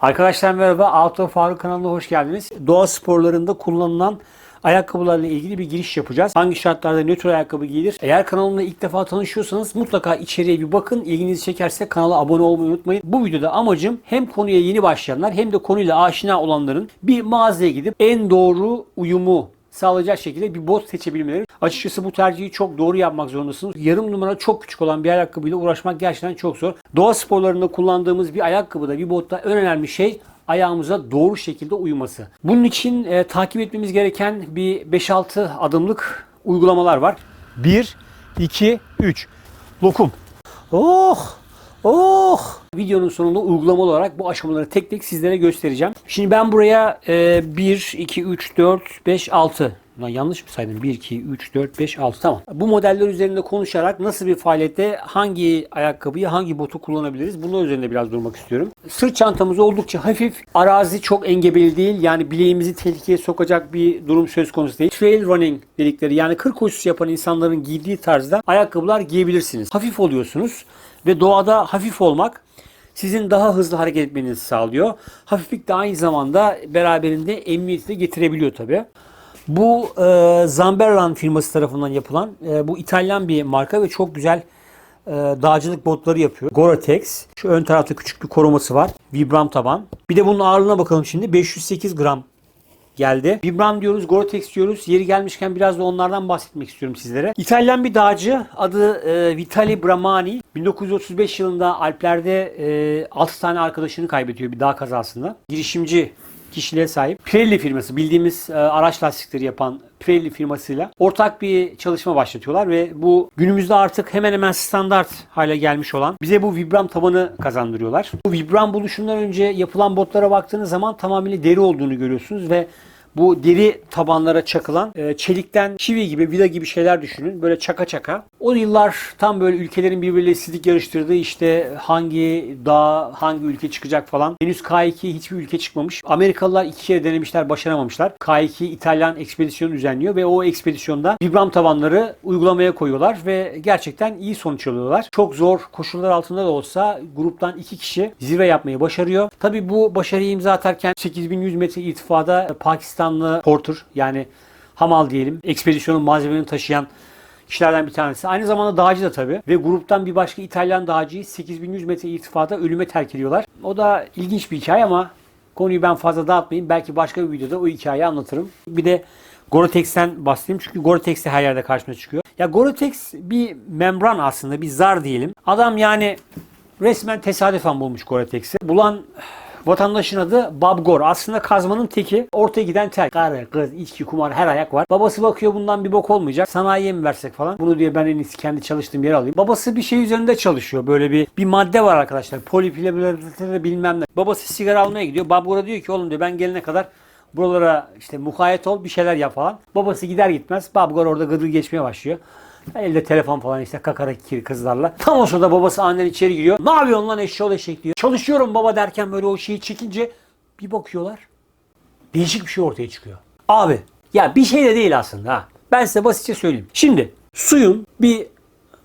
Arkadaşlar merhaba. Outdoor Faruk kanalına hoş geldiniz. Doğa sporlarında kullanılan ayakkabılarla ilgili bir giriş yapacağız. Hangi şartlarda nötr ayakkabı giyilir? Eğer kanalımla ilk defa tanışıyorsanız mutlaka içeriye bir bakın. İlginizi çekerse kanala abone olmayı unutmayın. Bu videoda amacım hem konuya yeni başlayanlar hem de konuyla aşina olanların bir mağazaya gidip en doğru uyumu sağlayacak şekilde bir bot seçebilmeleri. Açıkçası bu tercihi çok doğru yapmak zorundasınız. Yarım numara çok küçük olan bir ayakkabıyla uğraşmak gerçekten çok zor. Doğa sporlarında kullandığımız bir ayakkabıda, bir botta en önemli şey ayağımıza doğru şekilde uyuması. Bunun için e, takip etmemiz gereken bir 5-6 adımlık uygulamalar var. 1, 2, 3. Lokum. Oh! Oh! Videonun sonunda uygulamalı olarak bu aşamaları tek tek sizlere göstereceğim. Şimdi ben buraya e, 1, 2, 3, 4, 5, 6 Lan yanlış mı saydım? 1, 2, 3, 4, 5, 6 tamam. Bu modeller üzerinde konuşarak nasıl bir faaliyette hangi ayakkabıyı, hangi botu kullanabiliriz? Bunun üzerinde biraz durmak istiyorum. Sırt çantamız oldukça hafif. Arazi çok engebeli değil. Yani bileğimizi tehlikeye sokacak bir durum söz konusu değil. Trail running dedikleri yani kır koşusu yapan insanların giydiği tarzda ayakkabılar giyebilirsiniz. Hafif oluyorsunuz ve doğada hafif olmak sizin daha hızlı hareket etmenizi sağlıyor. Hafiflik de aynı zamanda beraberinde emniyeti de getirebiliyor tabi. Bu e, Zamberlan firması tarafından yapılan e, bu İtalyan bir marka ve çok güzel e, dağcılık botları yapıyor. Gore-Tex. Şu ön tarafta küçük bir koruması var. Vibram taban. Bir de bunun ağırlığına bakalım şimdi. 508 gram geldi. Vibram diyoruz, Gore-Tex diyoruz. Yeri gelmişken biraz da onlardan bahsetmek istiyorum sizlere. İtalyan bir dağcı adı e, Vitali Bramani. 1935 yılında Alplerde e, 6 tane arkadaşını kaybediyor bir dağ kazasında. Girişimci kişiliğe sahip. Pirelli firması bildiğimiz e, araç lastikleri yapan Pirelli firmasıyla ortak bir çalışma başlatıyorlar ve bu günümüzde artık hemen hemen standart hale gelmiş olan bize bu Vibram tabanı kazandırıyorlar. Bu Vibram buluşundan önce yapılan botlara baktığınız zaman tamamıyla deri olduğunu görüyorsunuz ve bu deri tabanlara çakılan e, çelikten çivi gibi vida gibi şeyler düşünün. Böyle çaka çaka. O yıllar tam böyle ülkelerin birbiriyle sizlik yarıştırdığı işte hangi dağ, hangi ülke çıkacak falan. Henüz K2 hiçbir ülke çıkmamış. Amerikalılar iki kere denemişler, başaramamışlar. K2 İtalyan ekspedisyonu düzenliyor ve o ekspedisyonda vibram tabanları uygulamaya koyuyorlar ve gerçekten iyi sonuç alıyorlar. Çok zor koşullar altında da olsa gruptan iki kişi zirve yapmayı başarıyor. Tabi bu başarıyı imza atarken 8100 metre irtifada Pakistanlı Porter yani Hamal diyelim ekspedisyonun malzemelerini taşıyan kişilerden bir tanesi. Aynı zamanda dağcı da tabii. Ve gruptan bir başka İtalyan dağcıyı 8100 metre irtifada ölüme terk ediyorlar. O da ilginç bir hikaye ama konuyu ben fazla dağıtmayayım. Belki başka bir videoda o hikayeyi anlatırım. Bir de Gore-Tex'ten bahsedeyim. Çünkü Gore-Tex de her yerde karşıma çıkıyor. Ya Gore-Tex bir membran aslında. Bir zar diyelim. Adam yani resmen tesadüfen bulmuş Gore-Tex'i. Bulan Vatandaşın adı Bob Gore. Aslında kazmanın teki. Ortaya giden tel. Karı, kız, içki, kumar her ayak var. Babası bakıyor bundan bir bok olmayacak. Sanayiye mi versek falan. Bunu diye ben en iyisi kendi çalıştığım yere alayım. Babası bir şey üzerinde çalışıyor. Böyle bir bir madde var arkadaşlar. Polipilebile bilmem ne. Babası sigara almaya gidiyor. Bob Gore diyor ki oğlum diyor ben gelene kadar buralara işte mukayyet ol bir şeyler yap falan. Babası gider gitmez Bob Gore orada gıdır geçmeye başlıyor. Elde telefon falan işte kakarak kızlarla. Tam o sırada babası annen içeri giriyor. Ne yapıyorsun lan eşşoğlu eşek diyor. Çalışıyorum baba derken böyle o şeyi çekince bir bakıyorlar. Değişik bir şey ortaya çıkıyor. Abi ya bir şey de değil aslında ha. Ben size basitçe söyleyeyim. Şimdi suyun bir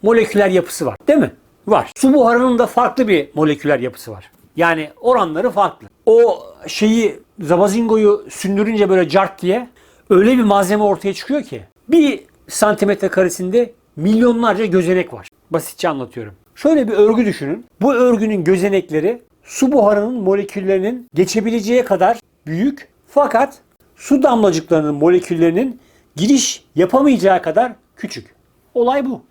moleküler yapısı var değil mi? Var. Su buharının da farklı bir moleküler yapısı var. Yani oranları farklı. O şeyi zabazingoyu sündürünce böyle cart diye öyle bir malzeme ortaya çıkıyor ki bir santimetre karesinde milyonlarca gözenek var. Basitçe anlatıyorum. Şöyle bir örgü düşünün. Bu örgünün gözenekleri su buharının moleküllerinin geçebileceği kadar büyük fakat su damlacıklarının moleküllerinin giriş yapamayacağı kadar küçük. Olay bu.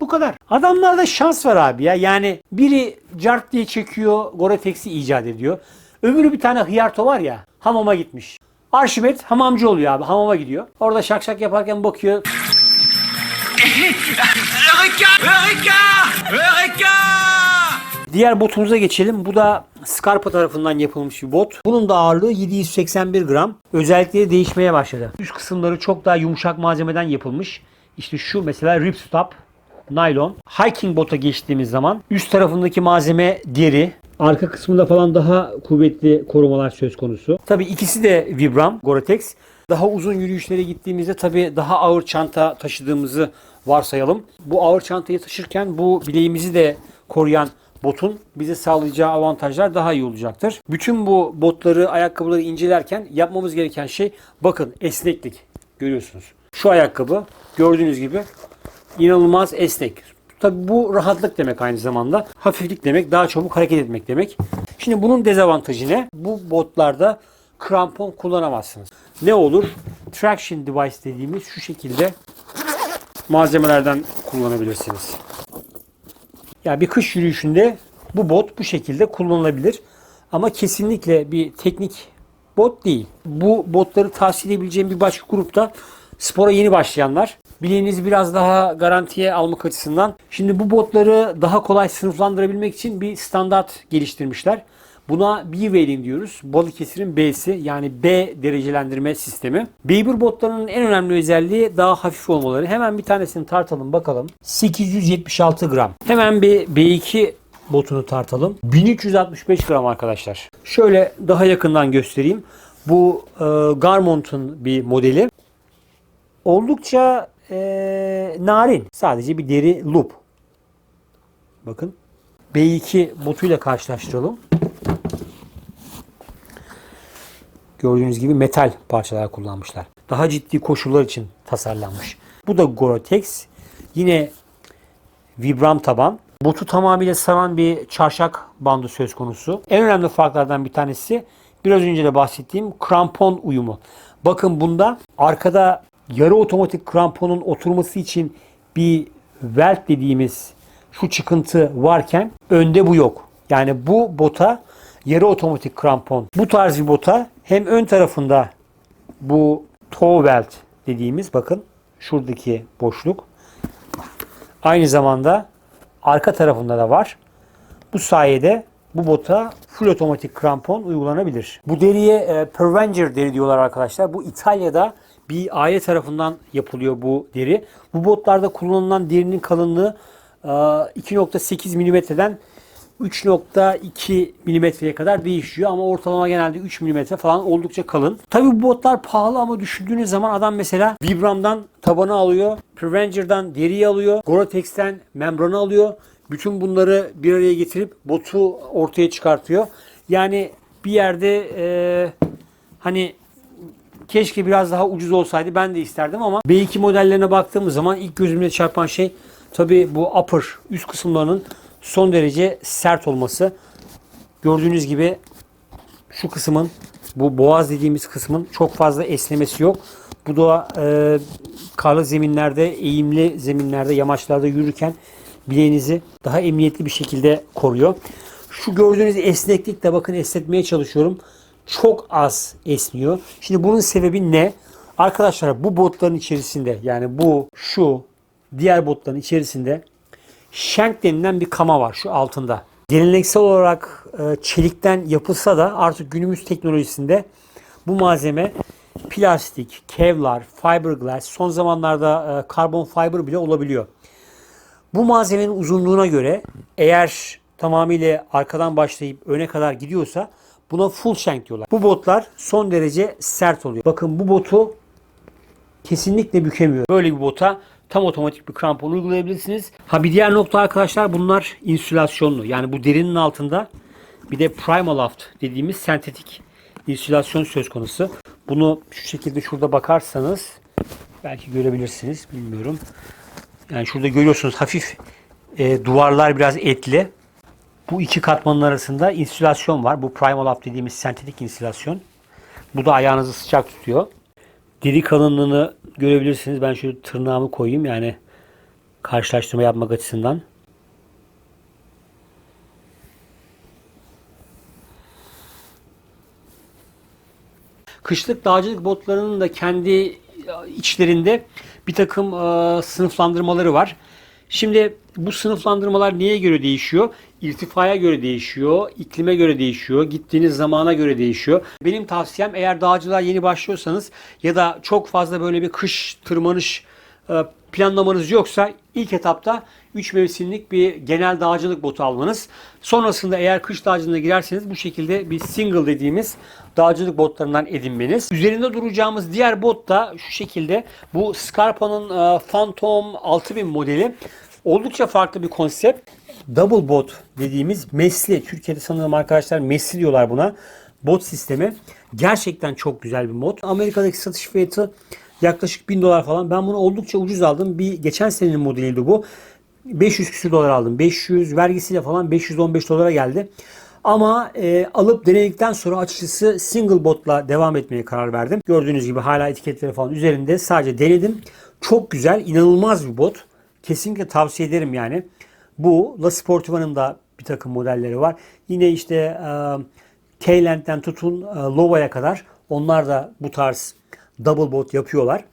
Bu kadar. Adamlarda şans var abi ya. Yani biri cart diye çekiyor, Gore-Tex'i icat ediyor. Öbürü bir tane hıyarto var ya, hamama gitmiş. Arşimet hamamcı oluyor abi. Hamama gidiyor. Orada şak şak yaparken bakıyor. Diğer botumuza geçelim. Bu da Scarpa tarafından yapılmış bir bot. Bunun da ağırlığı 781 gram. Özellikleri değişmeye başladı. Üst kısımları çok daha yumuşak malzemeden yapılmış. İşte şu mesela ripstop, naylon. Hiking bota geçtiğimiz zaman üst tarafındaki malzeme deri. Arka kısmında falan daha kuvvetli korumalar söz konusu. Tabii ikisi de Vibram, Gore-Tex. Daha uzun yürüyüşlere gittiğimizde tabii daha ağır çanta taşıdığımızı varsayalım. Bu ağır çantayı taşırken bu bileğimizi de koruyan botun bize sağlayacağı avantajlar daha iyi olacaktır. Bütün bu botları, ayakkabıları incelerken yapmamız gereken şey bakın esneklik. Görüyorsunuz. Şu ayakkabı gördüğünüz gibi inanılmaz esnek. Tabi bu rahatlık demek aynı zamanda. Hafiflik demek, daha çabuk hareket etmek demek. Şimdi bunun dezavantajı ne? Bu botlarda krampon kullanamazsınız. Ne olur? Traction device dediğimiz şu şekilde malzemelerden kullanabilirsiniz. Yani bir kış yürüyüşünde bu bot bu şekilde kullanılabilir. Ama kesinlikle bir teknik bot değil. Bu botları tavsiye edebileceğim bir başka grupta spora yeni başlayanlar. Bileğinizi biraz daha garantiye almak açısından. Şimdi bu botları daha kolay sınıflandırabilmek için bir standart geliştirmişler. Buna B-Waiting diyoruz. Balıkesir'in B'si yani B derecelendirme sistemi. Beaver botlarının en önemli özelliği daha hafif olmaları. Hemen bir tanesini tartalım bakalım. 876 gram. Hemen bir B2 botunu tartalım. 1365 gram arkadaşlar. Şöyle daha yakından göstereyim. Bu e, Garmont'un bir modeli. Oldukça e, narin. Sadece bir deri loop. Bakın. B2 botuyla karşılaştıralım. Gördüğünüz gibi metal parçalar kullanmışlar. Daha ciddi koşullar için tasarlanmış. Bu da Gore-Tex. Yine Vibram taban. Botu tamamıyla saran bir çarşak bandı söz konusu. En önemli farklardan bir tanesi biraz önce de bahsettiğim krampon uyumu. Bakın bunda arkada yarı otomatik kramponun oturması için bir welt dediğimiz şu çıkıntı varken önde bu yok. Yani bu bota yarı otomatik krampon. Bu tarz bir bota hem ön tarafında bu toe welt dediğimiz bakın şuradaki boşluk aynı zamanda arka tarafında da var. Bu sayede bu bota full otomatik krampon uygulanabilir. Bu deriye e, Pervenger deri diyorlar arkadaşlar. Bu İtalya'da bir aile tarafından yapılıyor bu deri. Bu botlarda kullanılan derinin kalınlığı e, 2.8 mm'den 3.2 mm'ye kadar değişiyor ama ortalama genelde 3 mm falan oldukça kalın. Tabi bu botlar pahalı ama düşündüğünüz zaman adam mesela Vibram'dan tabanı alıyor, Prevenger'dan deriyi alıyor, Gore-Tex'ten membranı alıyor. Bütün bunları bir araya getirip botu ortaya çıkartıyor. Yani bir yerde e, hani keşke biraz daha ucuz olsaydı ben de isterdim ama B2 modellerine baktığımız zaman ilk gözümle çarpan şey tabi bu upper üst kısımlarının son derece sert olması. Gördüğünüz gibi şu kısmın bu boğaz dediğimiz kısmın çok fazla esnemesi yok. Bu da e, karlı zeminlerde, eğimli zeminlerde, yamaçlarda yürürken bileğinizi daha emniyetli bir şekilde koruyor. Şu gördüğünüz esneklik de bakın esnetmeye çalışıyorum. Çok az esniyor. Şimdi bunun sebebi ne? Arkadaşlar bu botların içerisinde yani bu, şu, diğer botların içerisinde shank denilen bir kama var şu altında. Geleneksel olarak e, çelikten yapılsa da artık günümüz teknolojisinde bu malzeme plastik, kevlar, fiberglass, son zamanlarda e, karbon fiber bile olabiliyor. Bu malzemenin uzunluğuna göre eğer tamamıyla arkadan başlayıp öne kadar gidiyorsa buna full shank diyorlar. Bu botlar son derece sert oluyor. Bakın bu botu kesinlikle bükemiyor. Böyle bir bota tam otomatik bir krampon uygulayabilirsiniz. Ha bir diğer nokta arkadaşlar bunlar insülasyonlu. Yani bu derinin altında bir de Primaloft dediğimiz sentetik insülasyon söz konusu. Bunu şu şekilde şurada bakarsanız belki görebilirsiniz bilmiyorum. Yani şurada görüyorsunuz hafif e, duvarlar biraz etli. Bu iki katmanın arasında insülasyon var. Bu Primaloft dediğimiz sentetik insülasyon. Bu da ayağınızı sıcak tutuyor. Deri kalınlığını görebilirsiniz. Ben şöyle tırnağımı koyayım yani karşılaştırma yapmak açısından. Kışlık dağcılık botlarının da kendi içlerinde bir takım e, sınıflandırmaları var. Şimdi bu sınıflandırmalar neye göre değişiyor? İrtifaya göre değişiyor, iklime göre değişiyor, gittiğiniz zamana göre değişiyor. Benim tavsiyem eğer dağcılığa yeni başlıyorsanız ya da çok fazla böyle bir kış tırmanış planlamanız yoksa ilk etapta 3 mevsimlik bir genel dağcılık botu almanız. Sonrasında eğer kış dağcılığına girerseniz bu şekilde bir single dediğimiz dağcılık botlarından edinmeniz. Üzerinde duracağımız diğer bot da şu şekilde bu Scarpa'nın e, Phantom 6000 modeli. Oldukça farklı bir konsept. double bot dediğimiz mesli. Türkiye'de sanırım arkadaşlar mesli diyorlar buna. Bot sistemi. Gerçekten çok güzel bir mod. Amerika'daki satış fiyatı yaklaşık 1000 dolar falan. Ben bunu oldukça ucuz aldım. Bir geçen senenin modeliydi bu. 500 küsür dolar aldım. 500 vergisiyle falan 515 dolara geldi. Ama e, alıp denedikten sonra açıkçası single botla devam etmeye karar verdim. Gördüğünüz gibi hala etiketleri falan üzerinde. Sadece denedim. Çok güzel, inanılmaz bir bot. Kesinlikle tavsiye ederim yani. Bu La Sportiva'nın da bir takım modelleri var. Yine işte e, Keyland'den tutun e, Lova'ya kadar onlar da bu tarz double bot yapıyorlar.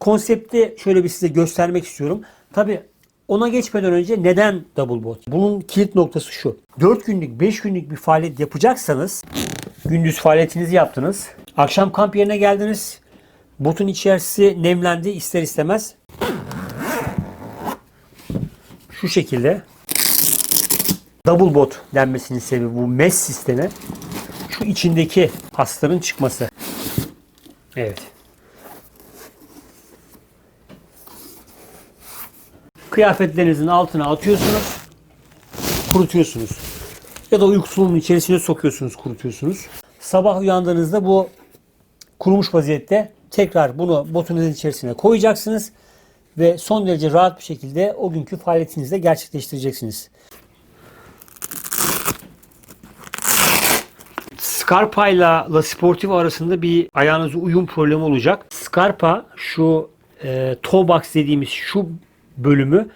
Konsepti şöyle bir size göstermek istiyorum. Tabi ona geçmeden önce neden double bot? Bunun kilit noktası şu. 4 günlük 5 günlük bir faaliyet yapacaksanız gündüz faaliyetinizi yaptınız. Akşam kamp yerine geldiniz. Botun içerisi nemlendi ister istemez. Şu şekilde double bot denmesinin sebebi bu mesh sistemi. Şu içindeki pasların çıkması. Evet. Kıyafetlerinizin altına atıyorsunuz. Kurutuyorsunuz. Ya da uyku içerisine sokuyorsunuz, kurutuyorsunuz. Sabah uyandığınızda bu kurumuş vaziyette tekrar bunu botunuzun içerisine koyacaksınız ve son derece rahat bir şekilde o günkü faaliyetinizi de gerçekleştireceksiniz. Scarpa ile La Sportiva arasında bir ayağınızı uyum problemi olacak. Scarpa şu e, toe box dediğimiz şu bölümü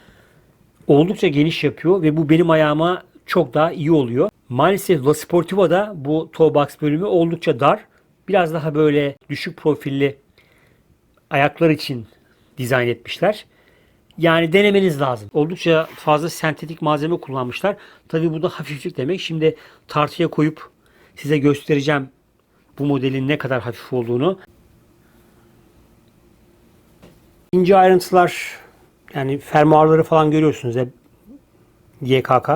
oldukça geniş yapıyor ve bu benim ayağıma çok daha iyi oluyor. Maalesef La Sportiva'da bu toe bölümü oldukça dar. Biraz daha böyle düşük profilli ayaklar için dizayn etmişler. Yani denemeniz lazım. Oldukça fazla sentetik malzeme kullanmışlar. Tabi bu da hafiflik demek. Şimdi tartıya koyup size göstereceğim bu modelin ne kadar hafif olduğunu. İnce ayrıntılar yani fermuarları falan görüyorsunuz hep YKK.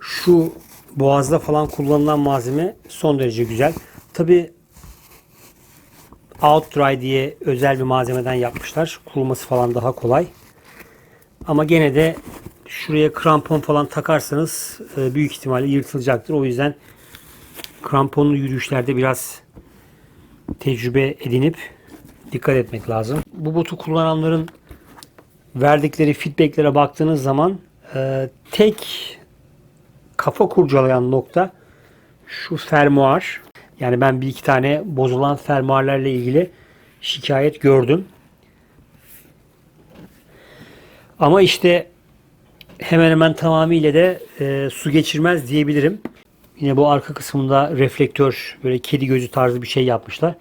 Şu boğazda falan kullanılan malzeme son derece güzel. Tabi Out Dry diye özel bir malzemeden yapmışlar. Kuruması falan daha kolay. Ama gene de şuraya krampon falan takarsanız e, büyük ihtimalle yırtılacaktır. O yüzden kramponlu yürüyüşlerde biraz tecrübe edinip dikkat etmek lazım. Bu botu kullananların verdikleri feedbacklere baktığınız zaman e, tek kafa kurcalayan nokta şu fermuar. Yani ben bir iki tane bozulan fermuarlarla ilgili şikayet gördüm. Ama işte hemen hemen tamamıyla de e, su geçirmez diyebilirim. Yine bu arka kısmında reflektör böyle kedi gözü tarzı bir şey yapmışlar.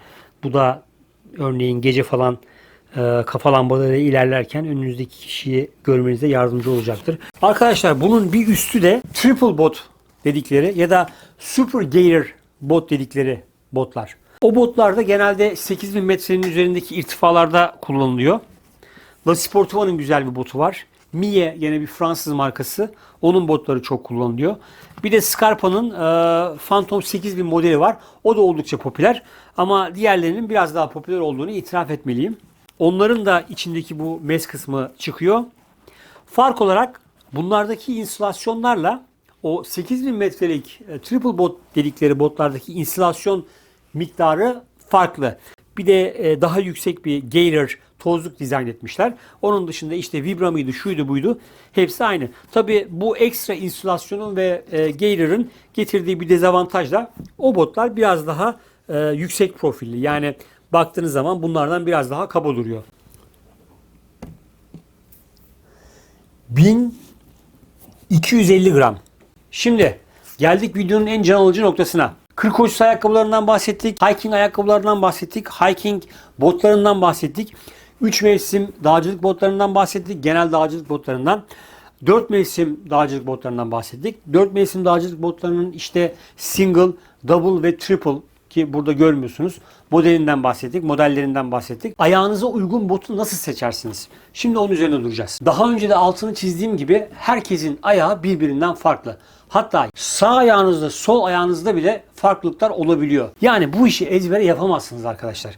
Bu da örneğin gece falan e, kafa lambaları ilerlerken önünüzdeki kişiyi görmenize yardımcı olacaktır. Arkadaşlar bunun bir üstü de triple bot dedikleri ya da super gator bot dedikleri botlar. O botlar da genelde 8000 metrenin üzerindeki irtifalarda kullanılıyor. La Sportiva'nın güzel bir botu var. Mie yine bir Fransız markası. Onun botları çok kullanılıyor. Bir de Scarpa'nın e, Phantom 8000 modeli var. O da oldukça popüler. Ama diğerlerinin biraz daha popüler olduğunu itiraf etmeliyim. Onların da içindeki bu mes kısmı çıkıyor. Fark olarak bunlardaki insülasyonlarla o 8000 metrelik e, triple bot dedikleri botlardaki insülasyon miktarı farklı. Bir de e, daha yüksek bir Gator tozluk dizayn etmişler. Onun dışında işte Vibram'ıydı, şuydu buydu. Hepsi aynı. Tabi bu ekstra insülasyonun ve e, Gator'ın getirdiği bir dezavantaj da o botlar biraz daha e, yüksek profilli. Yani baktığınız zaman bunlardan biraz daha kaba duruyor. 1250 gram. Şimdi geldik videonun en can alıcı noktasına. 40 uçsuz ayakkabılarından bahsettik. Hiking ayakkabılarından bahsettik. Hiking botlarından bahsettik. 3 mevsim dağcılık botlarından bahsettik. Genel dağcılık botlarından. 4 mevsim dağcılık botlarından bahsettik. 4 mevsim dağcılık botlarının işte single, double ve triple ki burada görmüyorsunuz. modelinden bahsettik, modellerinden bahsettik. Ayağınıza uygun botu nasıl seçersiniz? Şimdi onun üzerine duracağız. Daha önce de altını çizdiğim gibi herkesin ayağı birbirinden farklı. Hatta sağ ayağınızda, sol ayağınızda bile farklılıklar olabiliyor. Yani bu işi ezbere yapamazsınız arkadaşlar.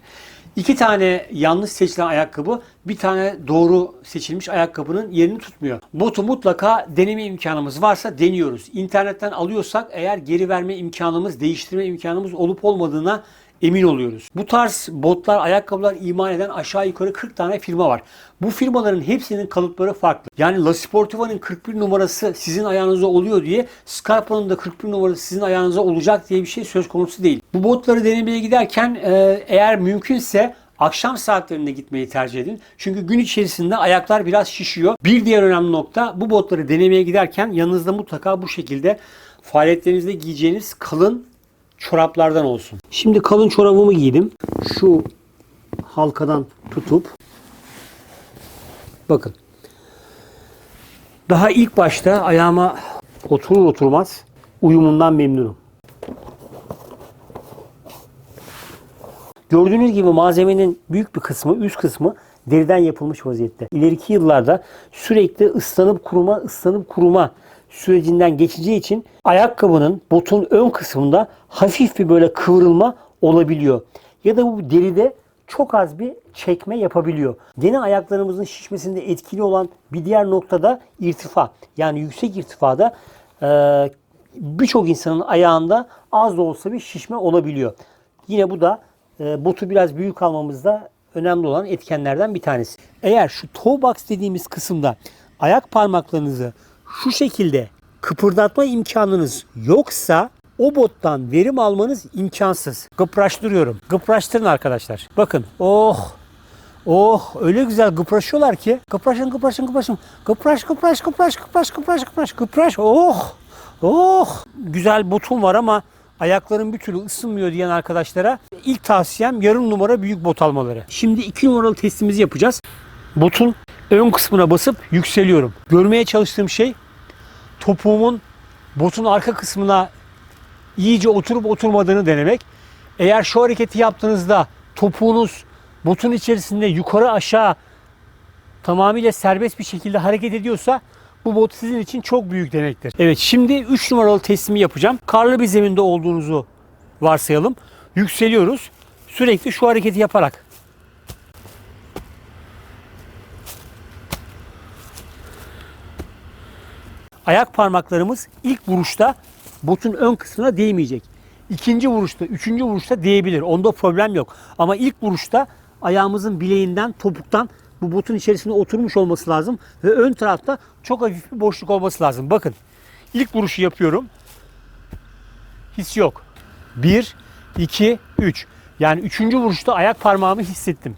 İki tane yanlış seçilen ayakkabı bir tane doğru seçilmiş ayakkabının yerini tutmuyor. Botu mutlaka deneme imkanımız varsa deniyoruz. İnternetten alıyorsak eğer geri verme imkanımız, değiştirme imkanımız olup olmadığına emin oluyoruz. Bu tarz botlar, ayakkabılar imal eden aşağı yukarı 40 tane firma var. Bu firmaların hepsinin kalıpları farklı. Yani La Sportiva'nın 41 numarası sizin ayağınıza oluyor diye Scarpa'nın da 41 numarası sizin ayağınıza olacak diye bir şey söz konusu değil. Bu botları denemeye giderken e, eğer mümkünse akşam saatlerinde gitmeyi tercih edin. Çünkü gün içerisinde ayaklar biraz şişiyor. Bir diğer önemli nokta bu botları denemeye giderken yanınızda mutlaka bu şekilde faaliyetlerinizde giyeceğiniz kalın çoraplardan olsun. Şimdi kalın çorabımı giydim. Şu halkadan tutup bakın. Daha ilk başta ayağıma oturur oturmaz uyumundan memnunum. Gördüğünüz gibi malzemenin büyük bir kısmı, üst kısmı deriden yapılmış vaziyette. İleriki yıllarda sürekli ıslanıp kuruma, ıslanıp kuruma sürecinden geçeceği için ayakkabının botun ön kısmında hafif bir böyle kıvrılma olabiliyor. Ya da bu deride çok az bir çekme yapabiliyor. Gene ayaklarımızın şişmesinde etkili olan bir diğer noktada irtifa. Yani yüksek irtifada eee, birçok insanın ayağında az da olsa bir şişme olabiliyor. Yine bu da e, botu biraz büyük almamızda önemli olan etkenlerden bir tanesi. Eğer şu toe box dediğimiz kısımda ayak parmaklarınızı şu şekilde kıpırdatma imkanınız yoksa o bottan verim almanız imkansız. Gıpraştırıyorum. Gıpraştırın arkadaşlar. Bakın. Oh. Oh öyle güzel gıpraşıyorlar ki. Gıpraşın gıpraşın gıpraşın. Gıpraş gıpraş gıpraş gıpraş gıpraş gıpraş gıpraş. Oh. Oh. Güzel botum var ama ayaklarım bir türlü ısınmıyor diyen arkadaşlara ilk tavsiyem yarım numara büyük bot almaları. Şimdi iki numaralı testimizi yapacağız. Botun ön kısmına basıp yükseliyorum. Görmeye çalıştığım şey topuğumun botun arka kısmına iyice oturup oturmadığını denemek. Eğer şu hareketi yaptığınızda topuğunuz botun içerisinde yukarı aşağı tamamıyla serbest bir şekilde hareket ediyorsa bu bot sizin için çok büyük demektir. Evet şimdi 3 numaralı testimi yapacağım. Karlı bir zeminde olduğunuzu varsayalım. Yükseliyoruz. Sürekli şu hareketi yaparak. Ayak parmaklarımız ilk vuruşta botun ön kısmına değmeyecek. İkinci vuruşta, üçüncü vuruşta değebilir. Onda problem yok. Ama ilk vuruşta ayağımızın bileğinden, topuktan bu botun içerisine oturmuş olması lazım. Ve ön tarafta çok hafif bir boşluk olması lazım. Bakın ilk vuruşu yapıyorum. His yok. 1, 2, 3. Yani üçüncü vuruşta ayak parmağımı hissettim.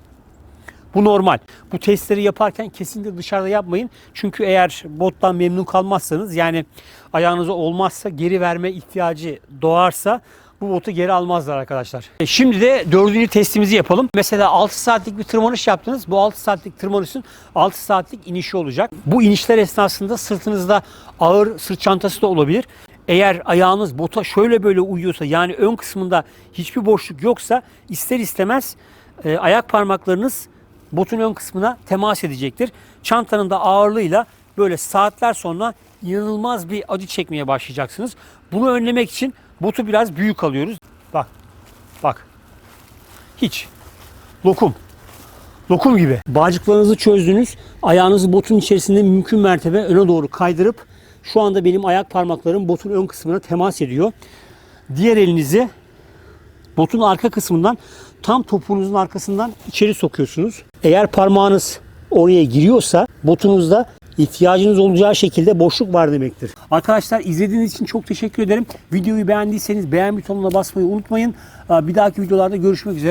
Bu normal. Bu testleri yaparken kesinlikle dışarıda yapmayın. Çünkü eğer bottan memnun kalmazsanız yani ayağınıza olmazsa geri verme ihtiyacı doğarsa bu botu geri almazlar arkadaşlar. E şimdi de dördüncü testimizi yapalım. Mesela 6 saatlik bir tırmanış yaptınız. Bu 6 saatlik tırmanışın 6 saatlik inişi olacak. Bu inişler esnasında sırtınızda ağır sırt çantası da olabilir. Eğer ayağınız bota şöyle böyle uyuyorsa yani ön kısmında hiçbir boşluk yoksa ister istemez e, ayak parmaklarınız botun ön kısmına temas edecektir. Çantanın da ağırlığıyla böyle saatler sonra inanılmaz bir acı çekmeye başlayacaksınız. Bunu önlemek için botu biraz büyük alıyoruz. Bak, bak. Hiç. Lokum. Lokum gibi. Bağcıklarınızı çözdünüz. Ayağınızı botun içerisinde mümkün mertebe öne doğru kaydırıp şu anda benim ayak parmaklarım botun ön kısmına temas ediyor. Diğer elinizi botun arka kısmından tam topuğunuzun arkasından içeri sokuyorsunuz. Eğer parmağınız oraya giriyorsa botunuzda ihtiyacınız olacağı şekilde boşluk var demektir. Arkadaşlar izlediğiniz için çok teşekkür ederim. Videoyu beğendiyseniz beğen butonuna basmayı unutmayın. Bir dahaki videolarda görüşmek üzere.